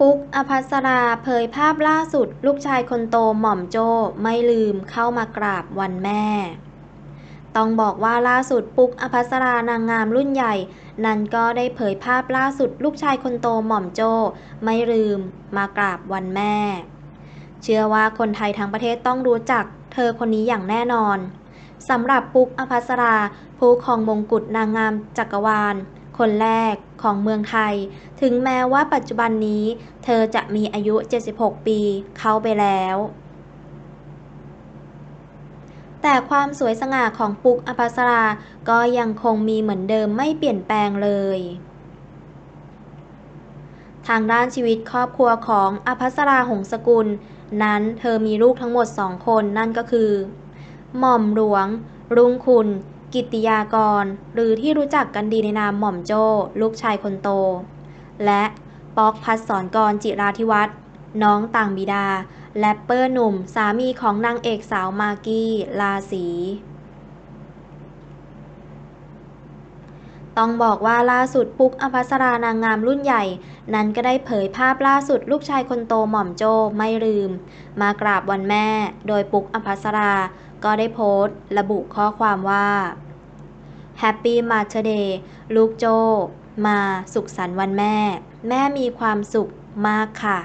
ปุ๊ก อภัสรา เผยภาพล่าสุด ลูกชายคนโตหม่อมโจ้ไม่ลืมเข้ามากราบวันแม่ ต้องบอกว่าล่าสุดปุ๊ก อภัสรานางงามรุ่นใหญ่ นั้นก็ได้เผยภาพล่าสุด ลูกชายคนโตหม่อมโจ้ไม่ลืมมากราบวันแม่ เชื่อว่าคนไทยทั้งประเทศต้องรู้จัก เธอคนนี้อย่างแน่นอนสำหรับปุ๊ก อภัสรา ผู้ครองมงกุฎนางงามจักรวาล คนแรกของเมืองไทย ถึงแม้ว่าปัจจุบันนี้ เธอจะมีอายุ 76 ปีเข้าไปแล้ว แต่ความสวยสง่าของปุกอภัสรา ก็ยังคงมีเหมือนเดิมไม่เปลี่ยนแปลงเลยทางด้านชีวิตครอบครัวของอภัสราหงสกุล นั้นเธอมีลูกทั้งหมดสองคนนั่นก็คือ หม่อมหลวง รุ่งคุณ กิติยากร หรือที่รู้จักกันดีในนามหม่อมโจ้ ลูกชายคนโต และป๊อกพัดสอนกรจิราธิวัฒน์น้องต่างบิดา แรปเปอร์หนุ่มสามีของนางเอกสาวมากกี้ลาสีต้องบอกว่าล่าสุดปุ๊กอภัสรานางงามรุ่นใหญ่ นั้นก็ได้เผยภาพล่าสุดลูกชายคนโตหม่อมโจไม่ลืม มากราบวันแม่ โดยปุ๊กอภัสรา ก็ได้โพสต์ ระบุข้อความว่า Happy Mother Day ลูกโจ มาสุขสันต์วันแม่ แม่มีความสุขมากค่ะ